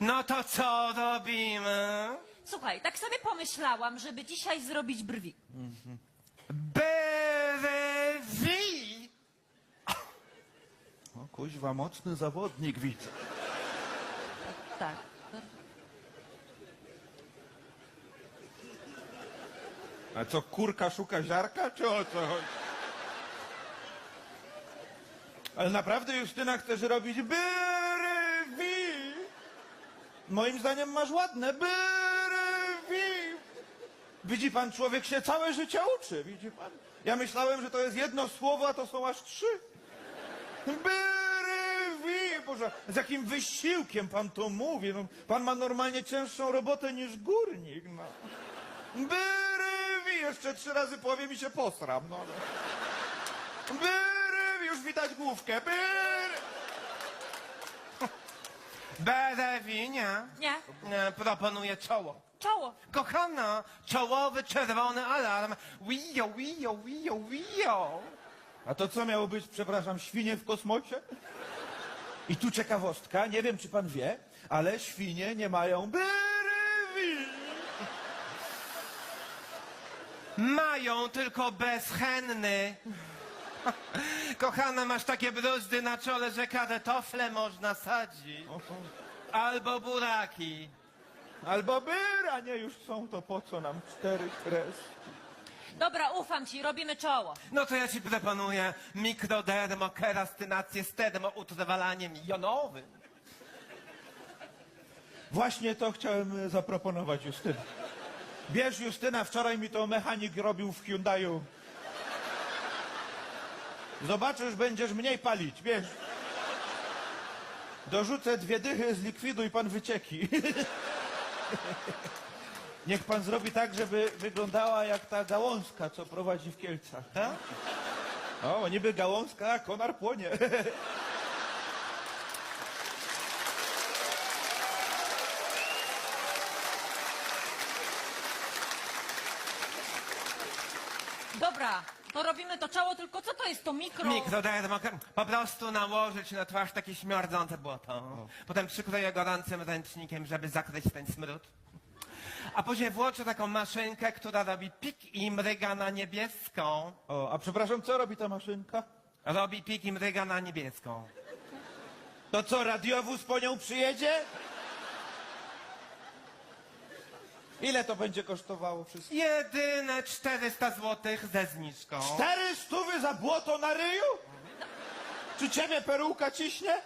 No to co robimy? Słuchaj, tak sobie pomyślałam, żeby dzisiaj zrobić brwi. Brwi! O, kuźwa, mocny zawodnik widzę. Tak. A co, kurka szuka ziarka, czy o co chodzi? Ale naprawdę, Justyna, chcesz robić brwi? Moim zdaniem masz ładne brwi. Widzi pan, człowiek się całe życie uczy, widzi pan? Ja myślałem, że to jest jedno słowo, a to są aż trzy. Brwi! Boże, z jakim wysiłkiem pan to mówi. No, pan ma normalnie cięższą robotę niż górnik. No. Brwi! Jeszcze trzy razy powie mi się posram. No. Brwi! Już widać główkę. Brwi! Brwi, nie? Nie? E, Proponuję czoło. Czoło. Kochana, czołowy czerwony alarm. Wio, wio, wio, wio. A to co miało być, przepraszam, świnie w kosmosie? I tu ciekawostka, nie wiem czy pan wie, ale świnie nie mają brwi. Mają tylko bezhenny. Kochana, masz takie bruzdy na czole, że kadetofle można sadzić. Albo buraki. Albo byr, a nie już są, to po co nam cztery kreski? Dobra, ufam ci, robimy czoło. No to ja ci proponuję mikrodermokerastynację z termoutrwalaniem jonowym. Właśnie to chciałem e, zaproponować Justyna. Bierz Justyna, wczoraj mi to mechanik robił w Hyundai'u. Zobaczysz, będziesz mniej palić, bierz. Dorzucę dwie dychy z likwidu i pan wycieki. Niech pan zrobi tak, żeby wyglądała jak ta gałązka, co prowadzi w Kielcach. Tak? O, niby gałązka, a konar płonie. Dobra, to robimy to czoło, tylko co to jest to mikro? Mikrodermoker... Po prostu nałożyć na twarz takie śmierdzące błoto. Potem przykleję gorącym ręcznikiem, żeby zakryć ten smród. A później włączę taką maszynkę, która robi pik i mryga na niebieską. O, a przepraszam, co robi ta maszynka? Robi pik i mryga na niebieską. To co, radiowóz po nią przyjedzie? Ile to będzie kosztowało wszystko? Jedyne 400 zł ze zniżką. Cztery stówy za błoto na ryju? Czy ciebie peruka ciśnie?